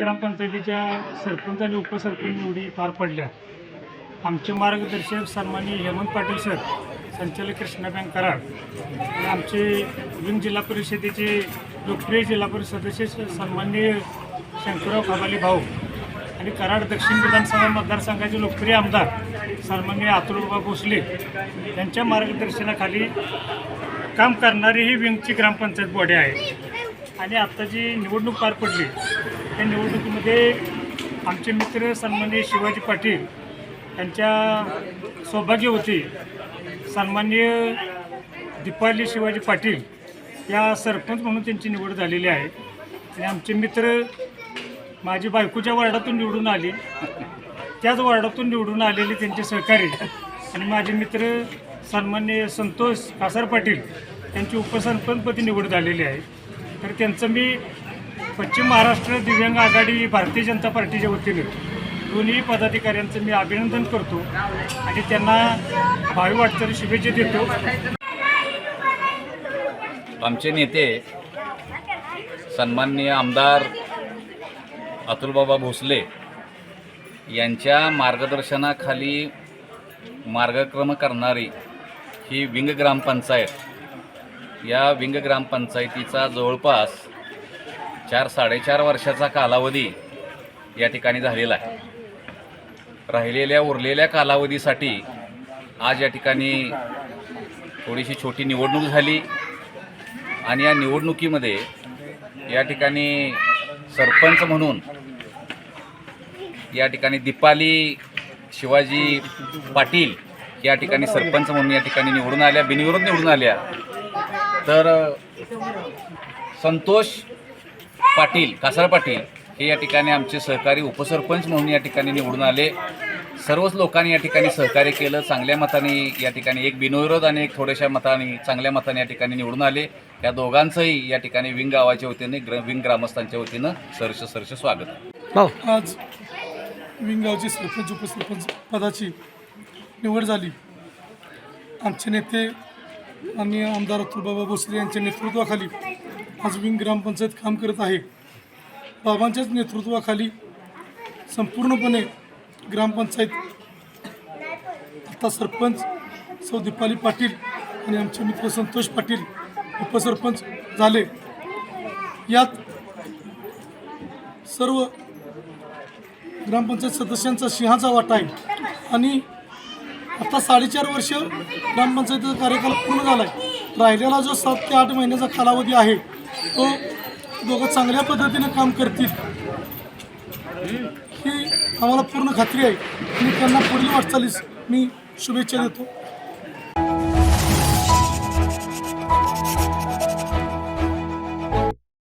ग्रामपंचायतीच्या सरपंच आणि उपसरपंच निवडी पार पडल्या. आमचे मार्गदर्शक सन्माननीय हेमंत पाटील सर संचालक कृष्णा बँक कराड आणि आमचे विंग जिल्हा परिषदेचे लोकप्रिय जिल्हा परिषद सदस्य सन्माननीय शंकरराव खबाले भाऊ आणि कराड दक्षिण विधानसभा मतदारसंघाचे लोकप्रिय आमदार सन्माननीय अतुलबाबा भोसले यांच्या मार्गदर्शनाखाली काम करणारी ही विंगची ग्रामपंचायत बॉडी आहे. आणि आत्ता जी निवडणूक पार पडली. या निवडणुकीमध्ये आमचे मित्र सन्माननीय शिवाजी पाटील यांच्या सौभाग्यवती सन्माननीय दीपाली शिवाजी पाटील या सरपंच म्हणून त्यांची निवड झालेली आहे. आणि आमचे मित्र माझी बायकोच्या वार्डातून निवडून आली. त्याच वार्डातून निवडून आलेले त्यांचे सहकारी आणि माझे मित्र सन्मान्य संतोष कासार पाटील यांची उपसरपंचपदी निवड झालेली आहे. तर त्यांचं मी पश्चिम महाराष्ट्र दिव्यांग आघाडी भारतीय जनता पार्टीच्या वतीने दोन्ही पदाधिकाऱ्यांचं मी अभिनंदन करतो आणि त्यांना भावी वाटचाली शुभेच्छा देतो. आमचे नेते सन्माननीय आमदार अतुलबाबा भोसले यांच्या मार्गदर्शनाखाली मार्गक्रम करणारी ही विंग ग्रामपंचायत या विंग ग्रामपंचायतीचा जवळपास चार साडेचार वर्षाचा कालावधी या ठिकाणी झालेला आहे. राहिलेल्या उरलेल्या कालावधीसाठी आज या ठिकाणी थोडीशी छोटी निवडणूक झाली आणि या निवडणुकीमध्ये या ठिकाणी सरपंच म्हणून या ठिकाणी दीपाली शिवाजी पाटील या ठिकाणी सरपंच म्हणून या ठिकाणी निवडून आल्या बिनविरोध निवडून आल्या. तर संतोष पाटील कासार पाटील हे या ठिकाणी आमचे सहकारी उपसरपंच म्हणून या ठिकाणी निवडून आले. सर्वच लोकांनी या ठिकाणी सहकार्य केलं. चांगल्या मताने या ठिकाणी एक बिनविरोध आणि एक थोड्याशा मताने चांगल्या मताने या ठिकाणी निवडून आले. या दोघांचंही या ठिकाणी विंग गावाच्या वतीने ग्र विंग ग्रामस्थांच्या वतीनं सरस सरस स्वागत आहे. आज विंगावची सरपंच उपसरपंच पदाची निवड झाली. आमचे नेते माननीय आमदार अतुलबाबा भोसले यांच्या नेतृत्वाखाली आज विंग ग्रामपंचायत काम करत आहे. बाबांच्याच नेतृत्वाखाली संपूर्णपणे ग्रामपंचायत आता सरपंच सौ दीपाली पाटील आणि आमचे मित्र संतोष पाटील उपसरपंच झाले. यात सर्व ग्रामपंचायत सदस्यांचा सिंहाचा वाटा आहे. आणि आता साडेचार वर्ष ग्रामपंचायतीचा कार्यकाल पूर्ण झाला आहे राहिलेला जो सात ते आठ महिन्याचा कालावधी आहे तो दोघं चांगल्या पद्धतीने काम करतील. ही आम्हाला पूर्ण खात्री आहे. मी त्यांना पुढील वाटचालीस मी शुभेच्छा देतो.